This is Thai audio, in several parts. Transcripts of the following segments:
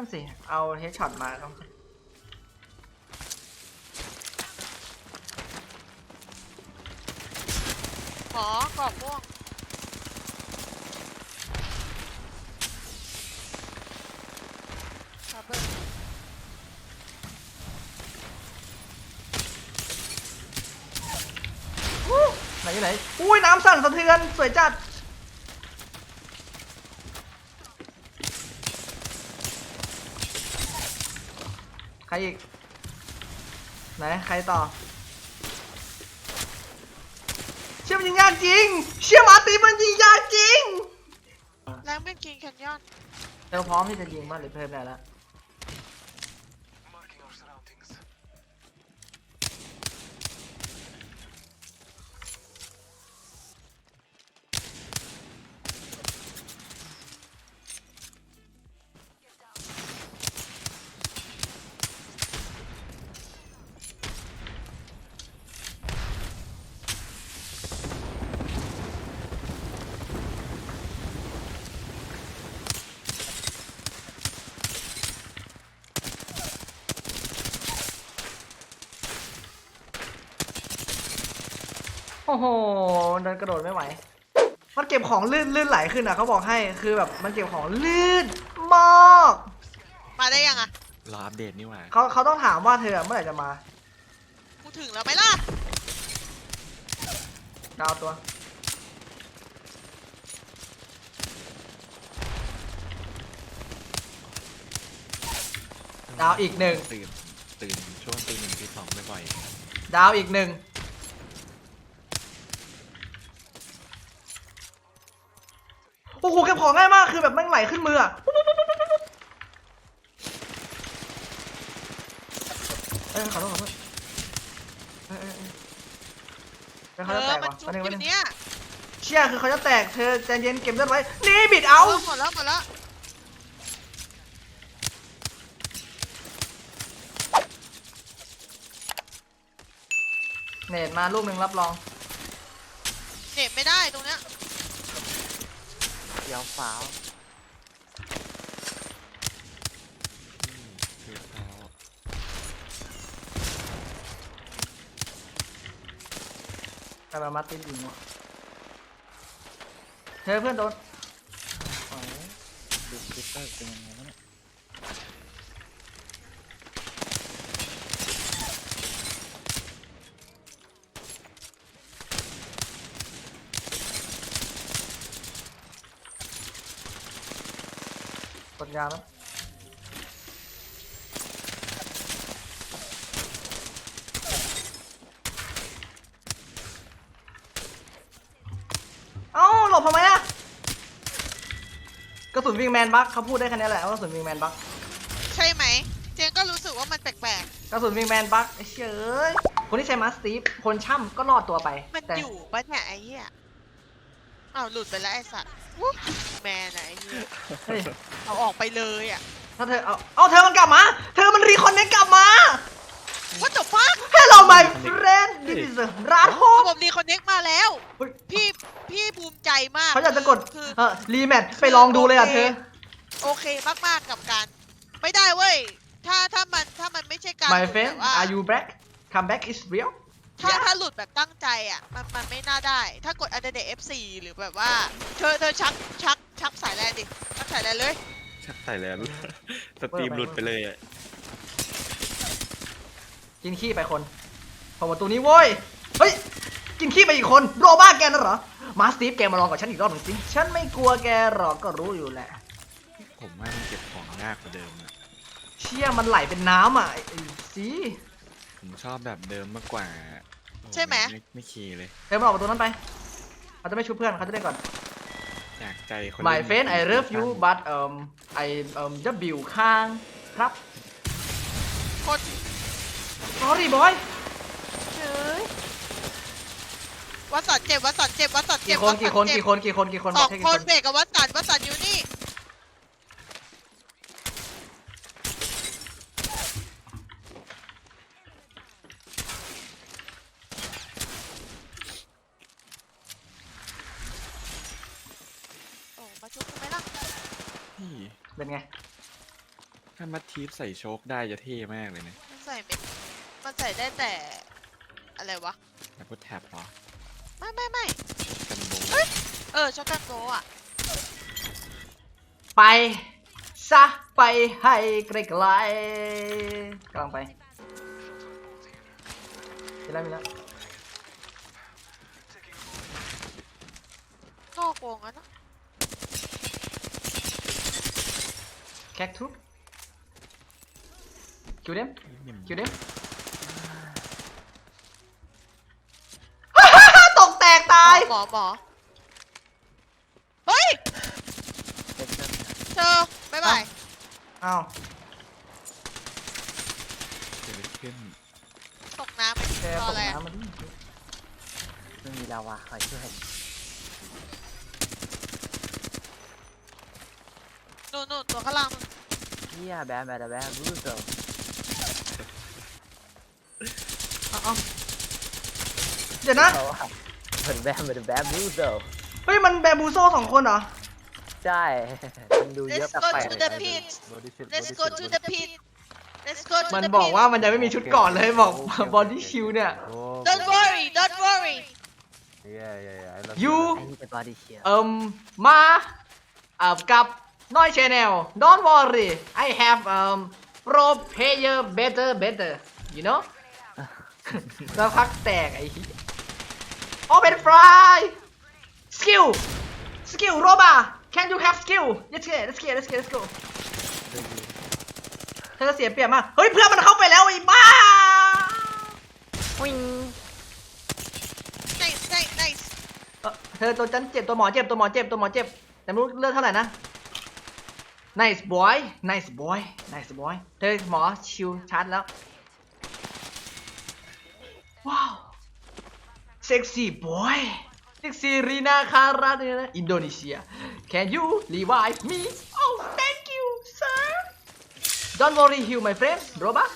นั่นสิ เอาเฮดช็อตมาครับหมอกรอบม่วงครับเบิ้ลอู้ไหนอยู่ไหน อุ้ยน้ำสั่นสะเทือน สวยจัด ใคร อีก ไหน ใครต่อ เชื่อมันยิงยากจริง เชื่อมาตีมันยิงยากจริง แรงเป็นกิงแคนยอน เราพร้อมที่จะยิงบ้างหรือเพิ่มได้แล้ว โอ้โหเดินกระโดดไม่ไหว มันเก็บของลื่นลื่นไหลขึ้นอะเขาบอกให้คือแบบมันเก็บของลื่นมากมาได้ยังอะรออัปเดตนี่หว่าเขาเขาต้องถามว่าเธอเมื่อไหร่จะมากูถึงแล้วไหมล่ะดาวตัวดาวอีกหนึ่งตื่นตื่นช่วงตีหนึ่งตีสองบ่อยดาวอีกหนึ่ง อ้โหเก็บของง่ายมากคือแบบแม่งไหลขึ้นมืออะเอ้ยขอโทษขอโทษเอ้ยเอ้ยเอ้ยเอ้ยเอเขาจะแตอกมันว่ะจุแป๊กบนึงอแป๊บนึงยู่เนี่ยเชี่ยคือเขาจะแตกเธอใจเย็นเก็บเลือดไว้นี่บิดเอาเออหมดแล้วหมดแล้วเนตมาลูกหนึ่งรับรองเน็บไม่ได้ตรงเนี้ย เดี๋ยวฟ้าวๆอืมคือเขาแต่มามาตินยิงว่ะเธอเพื่อนโดน โอ้ยดูคลิปเตอร์เป็นยังไงวะเนี่ย กดยาแล้วเอ้าหลบทำไมอะกระสุนวิงแมนบักเขาพูดได้แค่นี้แหละว่ากระสุนวิงแมนบักใช่ไหม เจนก็รู้สึกว่ามันแปลกกระสุนวิงแมนบักไอ้เชยเอ้ยคนที่ใช้มาสตีฟคนช่ำก็รอดตัวไปๆ มันแต่อยู่ปะเนี่ยไอ้เหี้ย อ้าวหลุดไปแล้วไอ้สัตว์อุ๊ยแมนอะไอ้เหี้ยเฮ้ยเอาออกไปเลยอะถ้าเธอเอาเอาเธอมันกลับมา เธอมันรีคอนเนคกลับมา What the fuck Hello my friend this is ร้านโฮระมบบดีคอนเน็กมาแล้ว เฮ้ยพี่พี่ภูมิใจมากเขาอยากจะกดคือ เออรีแมทไปลองดูเลยอะเธอ โอเคมากๆกับการ ไม่ได้เว้ย ถ้าถ้ามันถ้ามันไม่ใช่การ My หลุด friend แบบว่า are you back come back is real ถ้า Yeah ถ้าหลุดแบบตั้งใจอะมันมันไม่น่าได้ ถ้ากด u n d e r d F4 หรือแบบว่าเธอเธอชักชักชักสายแลนดิชักสายแลนเลยชักใส่แล้วสตรีมหลุดไปเลยอะกินขี้ไปคนเปิดประตูนี้โว้ย เฮ้ย กินขี้ไปอีกคนโรบ้าแกน่ะเหรอ มาสตีฟแกมาลองกับฉันอีกรอบหนึ่งสิ ฉันไม่กลัวแกหรอกก็รู้อยู่แหละ ผมว่ามันเก็บของยากกว่าเดิมอะเชี่ยมันไหลเป็นน้ำอะไอ้ไอ้สิ ผมชอบแบบเดิมมากกว่าโอ้ใช่ไหม ไม่ไม่คีย์เลยเธอมาออกประตูนั้นไปเขาจะไม่ชุบเพื่อนเขาจะได้ก่อน จากใจคน My เล่น friend I love you but um I um จะบิวข้างครับคน sorry boy เฮ้ยวัดสันเจ็บวัดสันเจ็บวัดสันเจ็กี่บคนวัดสักี่คนเจ็บกี่คนกี่คนกี่คนสองบกให้คกี่นเบรกกับวัดสันวัดสันอยู่นี่ โอ้มาชุบทำไมล่ะ พี่ เป็นไง ถ้ามัดทีฟใส่โชคได้จะเท่มากเลยนะมันใส่ไม่มันใส่ได้แต่ อะไรวะแต่พุทแท็บเหรอไม่ไม่ไม่กันโบเออช็อกกันโกอะ ไป ซะ ไปให้ไกลๆกำลังไปมีแล้วมีแล้วนอกวงอะเนอะแคคทุบ คิวเดมคิวเดมตกแตกตาย หมอหมอเฮ้ย เธอบ๊ายบายอ้าวเกิดอะไรขึ้นตกน้ำแกรอตอะกไรอะน้ำมันดิไม่มีลาวาคอยช่วยนู่นนู่นตัวข้างล่างนู่นเฮียแบมแบมแบมรู้สึก เอาเอาเดี๋ยวนะเขาว่าเหมือนแบมเหมือนแบมรู้สึกเฮ้ย มันแบมบูโซ่สองคนเหรอ ใช่มันดูเยอะ Let's แปล go ก to ๆ the pit Let's go to the pit Let's go to มัน the บอก pit ว่ามันยังไม่มีชุดก่อนเลยบอกบอดี้ชิลเนี่ย Don't worry Don't worry Yeah, yeah, yeah. I love You ไอ้นี่เป็นบอดี้เชียร์เอิมมาเอ่อกับน้อยชแนล don't worry I have um pro player better better you know แล้วพักแตกไอ้เหี้ย open fly skill skill โรบา can you have skill let's get let's get let's get let's go เธอเสียเปรียบมาก เฮ้ยเพื่อนมันเข้าไปแล้วไอ้บ้าวิ่ง Nice nice nice เอ่อเธอตัวฉันเจ็บตัวหมอเจ็บตัวหมอเจ็บตัวหมอเจ็บ แต่ไม่รู้เลือดเท่าไหร่นะ nice boy nice boy nice boy เธอหมอชิวชาร์จแล้วว้าว sexy boy sexy รีนาคาราเนี่ยนะอินโดนีเซีย can you revive me oh thank you sir don't worry heal my friend bro บ้า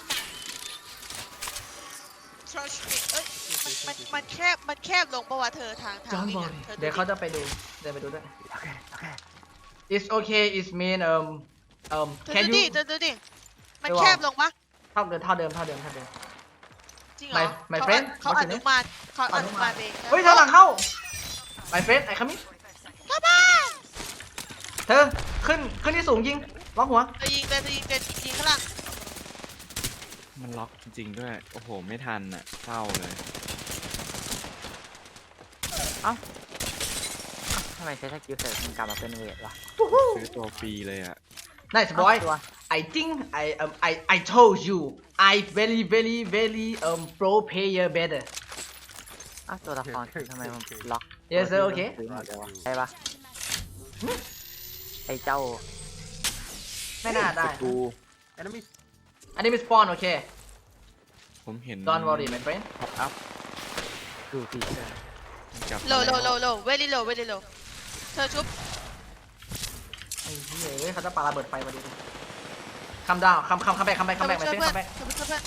Trust me เอ้ยมันมันมันแคบมันแคบลงปะวะเธอทางทาง don't นี้ worry เธอเดี๋ยวเขาจะไปดูเดินไปดูด้วยโอเคโอเค it's okay it's mean um um เธอ can ดู you ดิเธอดูดิ มันไม่ว่าแคบลงปะ เท่าเดิมเท่าเดิมเท่าเดิมเท่าเดิม จริงเหรอ My- my เขา friend เขา what's อ your นุ name? มานเขาอนุมานเองเฮ้ยเธอหลังเข้า my friend ไอ้ขมิ้นเข้าบ้านเธอขึ้นขึ้นที่สูงยิงล็อกหัวจะยิงเลยจะยิงจะยิงข้างล่างมันล็อกจริงๆด้วย โอ้โห ไม่ทันอะเศร้าเลย ทำไมใช้สกิลเสร็จมันกลับมาเป็นเวทวะซื้อตัวฟรีเลยอะ nice boy ตัว I think I um I I told you I very very very um pro player better อ้าวตัวละครทำไมมันล็อก yes sir okay ซื้อหมดเลยวะใช่ปะไอ้เจ้า ไม่น่าได้กู Enemies. อันนี้มีสปอนโอเค ผมเห็น don't worry my friend พ็อปอัพดูฟีเจอร์กับโลโลโลโลเวลี่โลเวลี่โลเธอชุบไอ้เหี้ยเอ้ยเขาจะปาระเบิดไฟมาดู คำดาวคำคำคำแบกคำแบกเธคำอแบไปก my ช่วย friend เพื่อนคำแบกเธอไปช่วยเพื่อน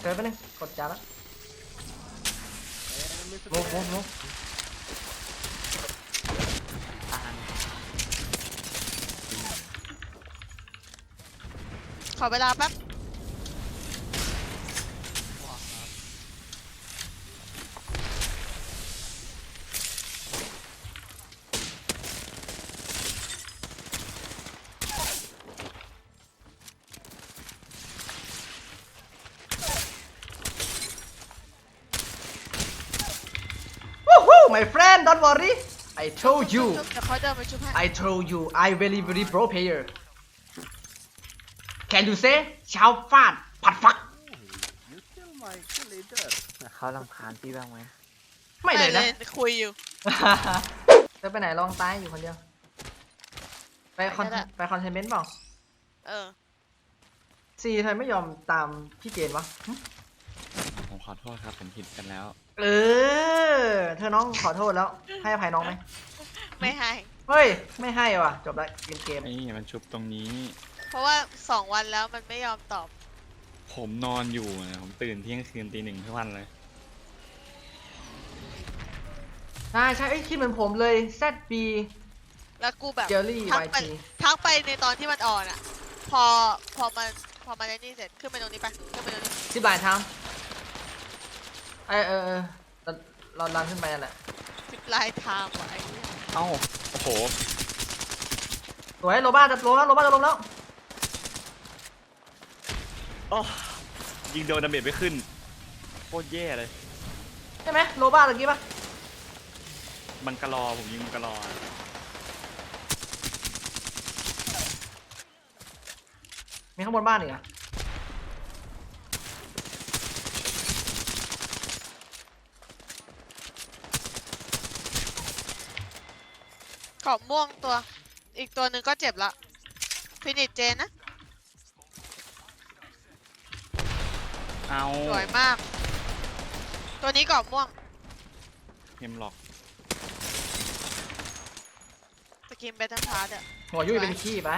เธอไปหนึ่งกดจานแล้ว Enemies. move move move อ่านขอเวลาแป๊บ วู้ฮู้ my friend don't worry I told you ชุบเดี๋ยวเขาเดินไปชุบให้ I told you I very very pro player Can you say ชาวฟาดผัดฟัก You kill my kill leader. เขาลำคาญพี่บ้างไหมไม่เลยนะ คุยอยู่ เธอไปไหนลองตายอยู่คนเดียว ไปคอนไปก็ได้ ไปคอนเทนเมนต์เปล่าเออ ซีเธอไม่ยอมตามพี่เจนวะหึผม ขอโทษครับผมผิดกันแล้ว เออ เธอน้องขอโทษแล้ว ให้อภัยน้องไหมไม่ให้ เฮ้ย ไม่ให้ว่ะ จบละเกมเกมไอ้นี่มันชุบตรงนี้ เพราะว่าสองวันแล้วมันไม่ยอมตอบ ผมนอนอยู่นะผมตื่นเที่ยงคืนตีหนึ่งทุกวันเลย ใช่ใช่ไอ้ยคิดเหมือนผมเลย ZB แล้วกูแบบ Jelly ทักไป YT ทักไปในตอนที่มันออนอะ พอพอมันพอมันไอ้นี่เสร็จขึ้นไปตรงนี้ไปขึ้นไปตรงนี้ที่บ่ายทำ เออเออเออเราเราลันขึ้นไปนั่นแหละสิบลายไทม์ว่ะไอ้เนี่ยเอ้า โอ้โห สวยโรบ้าจะลงแล้วโรบ้าจะลงแล้วอ้อยิงโดนดาเมจไม่ขึ้น โคตรแย่เลย ใช่ไหมโรบ้าตะกี้ปะบังกะลอผมยิงบังกะลอมีข้างบนบ้านอีกเหรอะ กรอบม่วงตัว อีกตัวหนึ่งก็เจ็บละฟินิชเจนนะเอาสวยมาก ตัวนี้กรอบม่วงเฮมล็อกสกินเบทันพาร์ดอะหัวยุ่ยเป็นขี้ไป